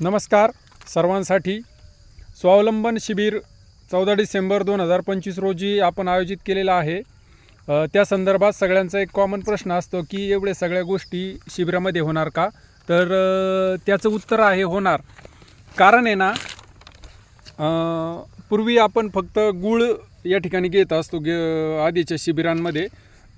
नमस्कार सर्वांसाठी. स्वावलंबन शिबिर चौदा डिसेंबर दोन हजार पंचवीस रोजी आपण आयोजित केलेलं आहे. त्या संदर्भात सगळ्यांचा एक कॉमन प्रश्न असतो की एवढे सगळ्या गोष्टी शिबिरामध्ये होणार का? तर त्याचं उत्तर आहे होणार. कारण आहे ना पूर्वी आपण फक्त गुळ या ठिकाणी घेत असतो गे आधीच्या शिबिरांमध्ये.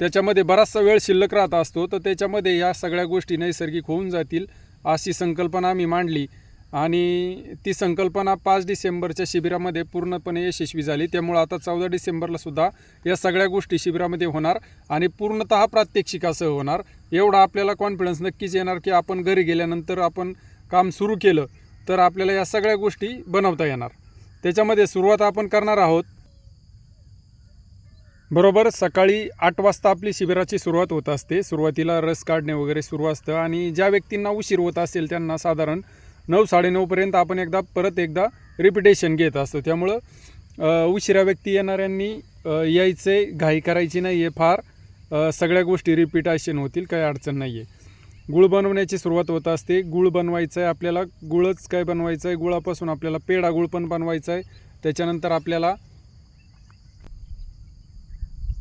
त्याच्यामध्ये बराचसा वेळ शिल्लक राहत असतो तर त्याच्यामध्ये या सगळ्या गोष्टी नैसर्गिक होऊन जातील अशी संकल्पना आम्ही मांडली. आणि ती संकल्पना पाच डिसेंबरच्या शिबिरामध्ये पूर्णपणे यशस्वी झाली. त्यामुळं आता चौदा डिसेंबरला सुद्धा या सगळ्या गोष्टी शिबिरामध्ये होणार आणि पूर्णतः प्रात्यक्षिकासह होणार. एवढा आपल्याला कॉन्फिडन्स नक्कीच येणार की आपण घरी गेल्यानंतर आपण काम सुरू केलं तर आपल्याला या सगळ्या गोष्टी बनवता येणार. त्याच्यामध्ये सुरुवात आपण करणार आहोत. बरोबर सकाळी आठ वाजता आपली शिबिराची सुरुवात होत असते. सुरुवातीला रस काढणे वगैरे सुरू असतं आणि ज्या व्यक्तींना उशीर होत असेल त्यांना साधारण नऊ साडेनऊपर्यंत आपण एकदा परत एकदा रिपिटेशन घेत असतो. त्यामुळं उशिरा व्यक्ती येणाऱ्यांनी यायचे घाई करायची नाही आहे फार सगळ्या गोष्टी रिपिटेशन होतील काही अडचण नाही आहे गुळ बनवण्याची सुरुवात होत असते. गुळ बनवायचं आहे आपल्याला गुळच काय बनवायचं आहे गुळापासून आपल्याला पेढा गुळ पण बनवायचा आहे त्याच्यानंतर आपल्याला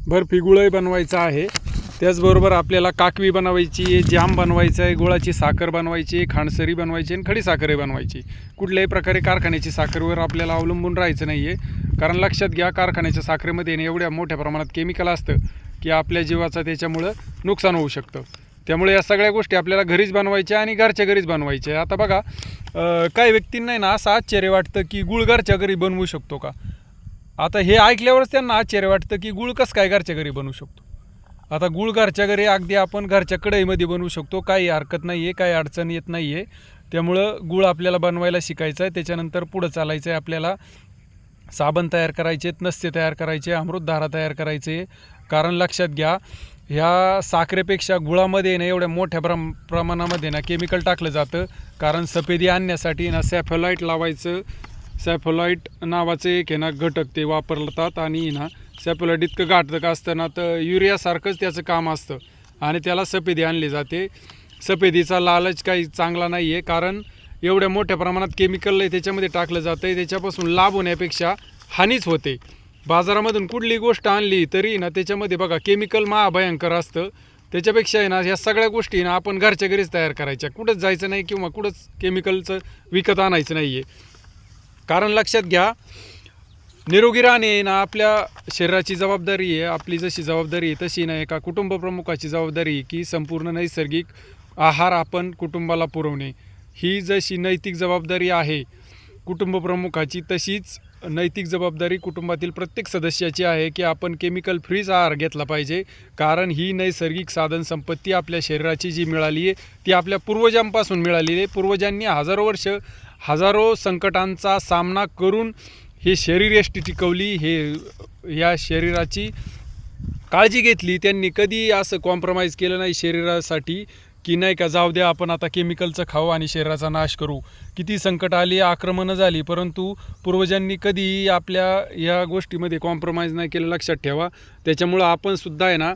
बर्फी गुळही बनवायचा आहे. त्याचबरोबर आपल्याला काकवी बनवायची आहे जाम बनवायचं आहे गुळाची साखर बनवायची आहे खांडसरी बनवायची आणि खडी साखरही बनवायची कुठल्याही प्रकारे कारखान्याची साखरेवर आपल्याला अवलंबून राहायचं नाही आहे कारण लक्षात घ्या कारखान्याच्या साखरेमध्ये ना एवढ्या मोठ्या प्रमाणात केमिकल असतं की आपल्या जीवाचं त्याच्यामुळं नुकसान होऊ शकतं. त्यामुळे या सगळ्या गोष्टी आपल्याला घरीच बनवायच्या आणि घरच्या घरीच बनवायच्या आता बघा काही व्यक्तींना ना असं आश्चर्य वाटतं की गुळ घरच्या घरी बनवू शकतो का? आता हे ऐकल्यावरच त्यांना आश्चर्य वाटतं की गुळ कसं काय घरच्या घरी बनवू शकतो? आता गुळ घरच्या घरी अगदी आपण घरच्या कढईमध्ये बनवू शकतो. काही हरकत नाही आहे काही अडचण येत नाही आहे त्यामुळं गुळ आपल्याला बनवायला शिकायचं आहे. त्याच्यानंतर पुढं चालायचं आहे आपल्याला. साबण तयार करायचे नस्ते तयार करायचे अमृतधारा तयार करायचे. कारण लक्षात घ्या ह्या साखरेपेक्षा गुळामध्ये ना एवढ्या मोठ्या प्रम प्रमाणामध्ये ना केमिकल टाकलं जातं. कारण सफेदी आणण्यासाठी ना सॅफोलाईट लावायचं. सॅफोलाईट नावाचे एक आहे ना घटक ते वापरतात आणि ना सॅफोलाईट इतकं घातक असतं ना तर युरियासारखंच त्याचं काम असतं. आणि त्याला सफेदी आणली जाते. सफेदीचा लालच काही चांगला नाही आहे कारण एवढ्या मोठ्या प्रमाणात केमिकल त्याच्यामध्ये टाकलं जातं आहे त्याच्यापासून लाभ होण्यापेक्षा हानीच होते. बाजारामधून कुठली गोष्ट आणली तरी ना त्याच्यामध्ये बघा केमिकल महाभयंकर असतं. त्याच्यापेक्षा आहे ना ह्या सगळ्या गोष्टी ना आपण घरच्या घरीच तयार करायच्या. कुठंच जायचं नाही किंवा कुठंच केमिकलचं विकत आणायचं नाही आहे कारण लक्षात घ्या निरोगी राहणे ना आपल्या शरीराची जबाबदारी आहे. आपली जशी जबाबदारी आहे तशी नाही. एका कुटुंब प्रमुखाची जबाबदारी आहे की संपूर्ण नैसर्गिक आहार आपण कुटुंबाला पुरवणे. ही जशी नैतिक जबाबदारी आहे कुटुंब प्रमुखाची तशीच नैतिक जबाबदारी कुटुंबातील प्रत्येक सदस्याची आहे की आपण केमिकल फ्रीज आहार घेतला पाहिजे. कारण ही नैसर्गिक साधन संपत्ती आपल्या शरीराची जी मिळाली आहे ती आपल्या पूर्वजांपासून मिळालेली आहे. पूर्वजांनी हजारो वर्ष हजारो संकटांचा सामना करून हे शरीरयष्टी टिकवली हे या शरीराची काळजी घेतली त्यांनी कधी असं कॉम्प्रोमाइज केलं नाही शरीरासाठी की नाही का जाऊ द्या आपण आता केमिकलचं खाऊ आणि शरीराचा नाश करू. किती संकट आली आक्रमणं झाली परंतु पूर्वजांनी कधीही आपल्या या गोष्टीमध्ये कॉम्प्रोमाइज नाही केलं लक्षात ठेवा. त्याच्यामुळं आपण सुद्धा आहे ना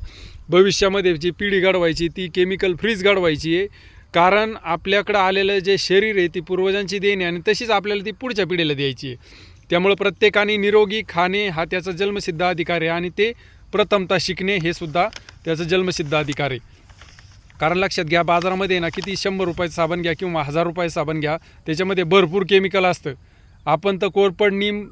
भविष्यामध्ये जी पिढी घडवायची ती केमिकल फ्रीज घडवायची आहे. कारण आपल्याकडं आलेलं जे शरीर आहे ती पूर्वजांची देणे आणि तशीच आपल्याला ती पुढच्या पिढीला द्यायची आहे. त्यामुळं प्रत्येकाने निरोगी खाणे हा त्याचा जन्मसिद्ध अधिकार आहे आणि ते प्रथमता शिकणे हे सुद्धा त्याचं जन्मसिद्ध अधिकार आहे. कारण लक्षात घ्या बाजारामध्ये ना किती शंभर रुपयाचं साबण घ्या किंवा हजार रुपयाचं साबण घ्या त्याच्यामध्ये भरपूर केमिकल असतं. आपण तर कोरपड नीम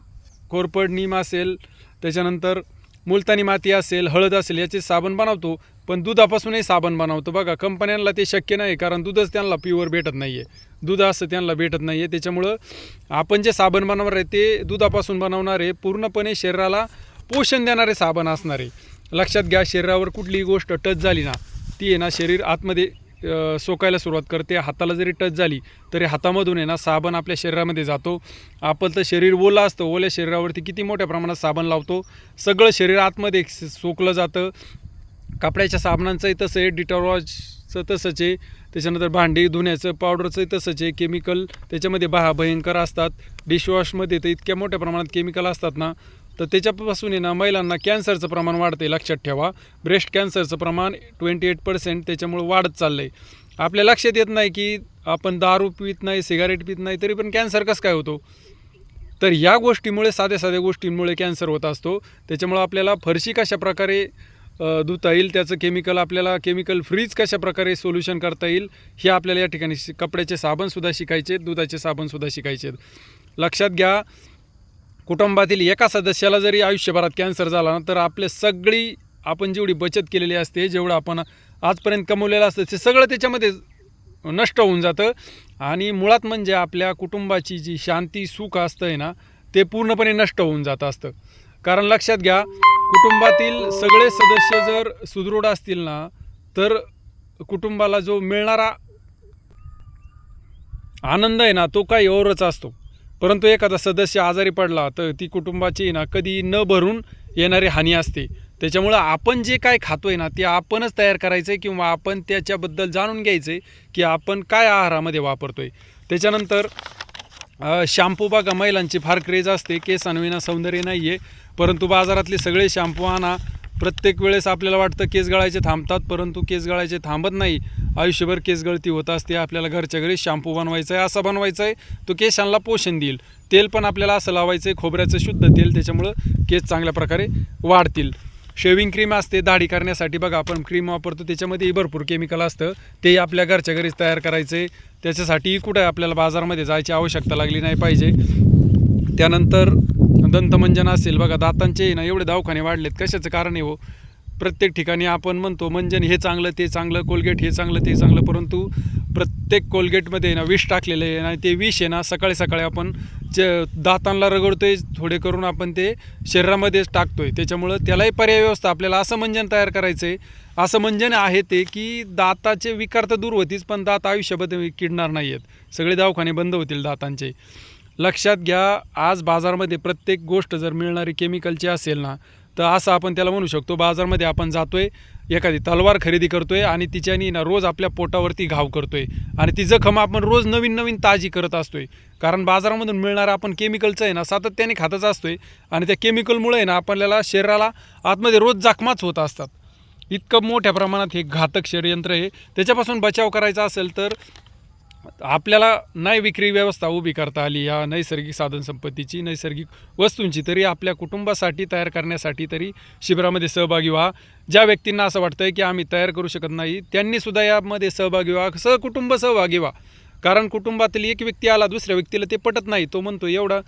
कोरपड नीम असेल त्याच्यानंतर मुलतानी माती असेल हळद असेल याचे साबण बनवतो पण दुधापासूनही साबण बनवतो. बघा कंपन्यांना ते शक्य नाही कारण दूधच त्यांना प्युअर भेटत नाही आहे दूध असं त्यांना भेटत नाही आहे त्याच्यामुळं आपण जे साबण बनवणार आहे ते दुधापासून बनवणारे पूर्णपणे शरीराला पोषण देणारे साबण असणारे लक्षात घ्या शरीरावर कुठलीही गोष्ट टच झाली ना ती आहे ना शरीर आतमध्ये सोकायला सुरुवात करते. हाताला जरी टच झाली तरी हातामधून आहे ना साबण आपल्या शरीरामध्ये जातो. आपण तर शरीर ओलं असतं. ओल्या शरीरावरती किती मोठ्या प्रमाणात साबण लावतो. सगळं शरीर आतमध्ये स- सोकलं जातं. कपड्याच्या साबणांचंही तसं आहे डिटॉलचं तसंच आहे. त्याच्यानंतर भांडी धुण्याचं पावडरचंही तसंच आहे. केमिकल त्याच्यामध्ये बहा भयंकर असतात. डिशवॉशमध्ये तर इतक्या मोठ्या प्रमाणात केमिकल असतात ना तर त्याच्यापासून आहे ना महिलांना कॅन्सरचं प्रमाण वाढते लक्षात ठेवा. ब्रेस्ट कॅन्सरचं प्रमाण ट्वेंटी एट पर्सेंट त्याच्यामुळं वाढत चाललं आहे आपल्या लक्षात येत नाही की आपण दारू पित नाही सिगारेट पित नाही तरी पण कॅन्सर कसं काय होतो? तर या गोष्टीमुळे साध्या साध्या गोष्टींमुळे कॅन्सर होत असतो. त्याच्यामुळं आपल्याला फरशी कशा प्रकारे धुता येईल त्याचं केमिकल आपल्याला केमिकल फ्रीज कशा प्रकारे सोल्युशन करता येईल हे आपल्याला या ठिकाणी शि- कपड्याचे साबणसुद्धा शिकायचे आहेत दुधाचे साबणसुद्धा शिकायचे आहेत. लक्षात घ्या कुटुंबातील एका सदस्याला जरी आयुष्यभरात कॅन्सर झाला ना तर आपले सगळी आपण जेवढी बचत केलेली असते जेवढं आपण आजपर्यंत कमवलेलं असतं ते सगळं त्याच्यामध्ये नष्ट होऊन जातं. आणि मुळात म्हणजे आपल्या कुटुंबाची जी शांती सुख असतं आहे ना ते पूर्णपणे नष्ट होऊन जात असतं. कारण लक्षात घ्या कुटुंबातील सगळे सदस्य जर सुदृढ असतील ना तर कुटुंबाला जो मिळणारा आनंद आहे ना तो काही औरच असतो. परंतु एखादा सदस्य आजारी पडला तर ती कुटुंबाची ना कधी न भरून येणारी हानी असते. त्याच्यामुळं आपण जे काय खातोय ना ते आपणच तयार करायचं आहे किंवा आपण त्याच्याबद्दल जाणून घ्यायचं आहे की आपण काय आहारामध्ये वापरतोय. त्याच्यानंतर शॅम्पू बघा महिलांची फार क्रेज असते केस आणविना सौंदर्य नाही आहे परंतु बाजारातले सगळे शॅम्पू आणा. प्रत्येक वेळेस आपल्याला वाटतं केस गळायचे थांबतात परंतु केस गळायचे थांबत नाही. आयुष्यभर केस गळती होत असते. आपल्याला घरच्या घरी शॅम्पू बनवायचा आहे असा बनवायचा आहे तो केसांना पोषण देईल. तेल पण आपल्याला असं लावायचं आहे खोबऱ्याचं शुद्ध तेल त्याच्यामुळं केस चांगल्या प्रकारे वाढतील. शेविंग क्रीम असते दाढी करण्यासाठी. बघा आपण क्रीम वापरतो त्याच्यामध्येही भरपूर केमिकल असतं. तेही आपल्या घरच्या घरीच तयार करायचं. आहे कुठं आपल्याला बाजारामध्ये जायची आवश्यकता लागली नाही पाहिजे. त्यानंतर दंतमंजन असेल बघा दातांचे ना एवढे दवाखाने वाढलेत. कशाचं कारण आहे हो? प्रत्येक ठिकाणी आपण म्हणतो मंजन हे चांगलं ते चांगलं कोलगेट हे चांगलं ते चांगलं परंतु प्रत्येक कोलगेटमध्ये ना विष टाकलेलं आहे आणि ते विष आहे ना सकाळी सकाळी आपण च दातांना रगडतोय थोडे करून आपण ते शरीरामध्येच टाकतोय. त्याच्यामुळं त्यालाही पर्याय व्यवस्था आपल्याला असं मंजन तयार करायचं आहे असं मंजन आहे ते की दाताचे विकार तर दूर होतीच पण दात आयुष्यामध्ये किडणार नाही आहेत सगळे दवाखाने बंद होतील दातांचे. लक्षात घ्या आज बाजारमध्ये प्रत्येक गोष्ट जर मिळणारी केमिकलची असेल ना तर असं आपण त्याला म्हणू शकतो बाजारमध्ये आपण जातोय एखादी तलवार खरेदी करतोय आणि तिच्यानी ना रोज आपल्या पोटावरती घाव करतोय आणि ती जखम आपण रोज नवीन नवीन ताजी करत असतोय. कारण बाजारामधून मिळणारं आपण केमिकलचं आहे ना सातत्याने खातच असतोय आणि त्या केमिकलमुळे ना आपल्याला शरीराला आतमध्ये रोज जखमाच होत असतात. इतकं मोठ्या प्रमाणात हे घातक षडयंत्र आहे. त्याच्यापासून बचाव करायचा असेल तर आपल्याला नाही विक्री व्यवस्था उभी करता आली या नैसर्गिक साधनसंपत्तीची नैसर्गिक वस्तूंची तरी आपल्या कुटुंबासाठी तयार करण्यासाठी तरी शिबिरामध्ये सहभागी व्हा. ज्या व्यक्तींना असं वाटतं की आम्ही तयार करू शकत नाही त्यांनीसुद्धा यामध्ये सहभागी व्हा. सहकुटुंब सहभागी व्हा. कारण कुटुंबातील एक व्यक्ती आला दुसऱ्या व्यक्तीला ते पटत नाही. तो म्हणतो एवढं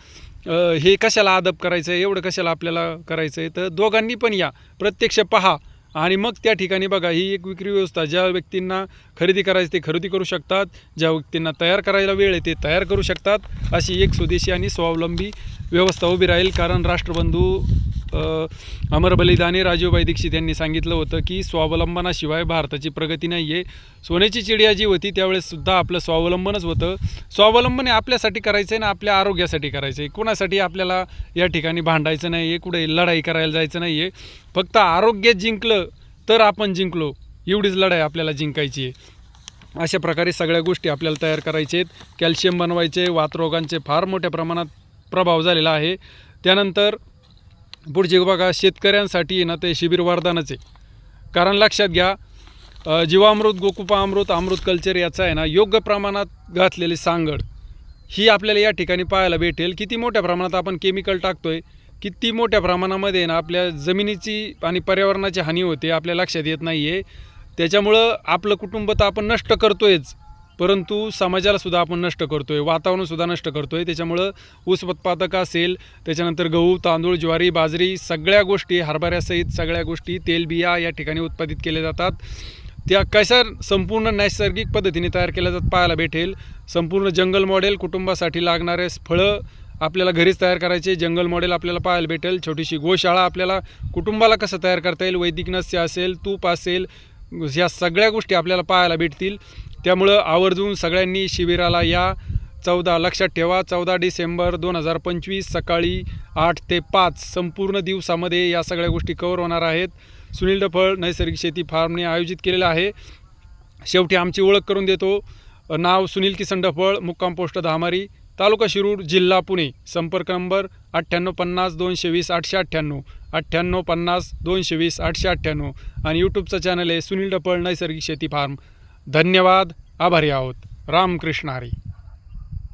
हे कशाला अदब करायचं आहे एवढं कशाला आपल्याला करायचं आहे तर दोघांनी पण या. प्रत्यक्ष पहा. आणि मग त्या ठिकाणी बघा ही एक विक्री व्यवस्था ज्या व्यक्तींना खरेदी करायची ते खरेदी करू शकतात ज्या व्यक्तींना तयार करायला वेळ आहे ते तयार करू शकतात अशी एक स्वदेशी आणि स्वावलंबी व्यवस्था उभी राहील कारण राष्ट्रबंधू अमर बलिदानी राजीवबाई दीक्षित यांनी सांगितलं होतं की स्वावलंबनाशिवाय भारताची प्रगती नाही आहे सोन्याची चिडिया जी होती त्यावेळेससुद्धा आपलं स्वावलंबनच होतं. स्वावलंबन हे आपल्यासाठी करायचं आहे ना आपल्या आरोग्यासाठी करायचं आहे कोणासाठी आपल्याला या ठिकाणी भांडायचं नाही आहे कुठे लढाई करायला जायचं नाही आहे फक्त आरोग्य जिंकलं तर आपण जिंकलो एवढीच लढाई आपल्याला जिंकायची आहे. अशा प्रकारे सगळ्या गोष्टी आपल्याला तयार करायचे आहेत. कॅल्शियम बनवायचे वातरोगांचे फार मोठ्या प्रमाणात प्रभाव झालेला आहे. त्यानंतर पुढचे बघा शेतकऱ्यांसाठी ना ते शिबिर वरदानच आहे. कारण लक्षात घ्या अ, जीवामृत गोकुपामृत अमृत कल्चर याचा आहे ना योग्य प्रमाणात घातलेली सांगड ही आपल्याला या ठिकाणी पाहायला भेटेल. किती मोठ्या प्रमाणात आपण केमिकल टाकतोय किती मोठ्या प्रमाणामध्ये ना आपल्या जमिनीची आणि पर्यावरणाची हानी होते आपल्या लक्षात येत नाही आहे त्याच्यामुळं आपलं कुटुंब तर आपण नष्ट करतोयच. परंतु समाजालासुद्धा आपण नष्ट करतो आहे वातावरणसुद्धा नष्ट करतो आहे त्याच्यामुळं ऊस उत्पादक असेल त्याच्यानंतर गहू तांदूळ ज्वारी बाजरी सगळ्या गोष्टी हरभऱ्यासहित सगळ्या गोष्टी तेलबिया या ठिकाणी उत्पादित केल्या जातात. त्या कशा संपूर्ण नैसर्गिक पद्धतीने तयार केल्या जात पाहायला भेटेल. संपूर्ण जंगल मॉडेल कुटुंबासाठी लागणारे फळं आपल्याला घरीच तयार करायचे जंगल मॉडेल आपल्याला पाहायला भेटेल. छोटीशी गोशाळा आपल्याला कुटुंबाला कसं तयार करता येईल वैदिक नस्य असेल तूप असेल ह्या सगळ्या गोष्टी आपल्याला पाहायला भेटतील. त्यामुळं आवर्जून सगळ्यांनी शिबिराला या. चौदा लक्षात ठेवा चौदा डिसेंबर दोन हजार पंचवीस सकाळी आठ ते पाच संपूर्ण दिवसामध्ये या सगळ्या गोष्टी कवर होणार आहेत. सुनील डफळ नैसर्गिक शेती फार्मने आयोजित केलेलं आहे. शेवटी आमची ओळख करून देतो. नाव सुनील किसन डफळ मुक्काम पोस्ट धामारी तालुका शिरूर जिल्हा पुणे. संपर्क नंबर अठ्ठ्याण्णव पन्नास दोनशे वीस आठशे अठ्ठ्याण्णव अठ्ठ्याण्णव पन्नास दोनशे वीस आठशे अठ्ठ्याण्णव. आणि यूट्यूबचं चॅनल आहे सुनील डफळ नैसर्गिक शेती फार्म. धन्यवाद आभारी आहोत. रामकृष्ण हरी.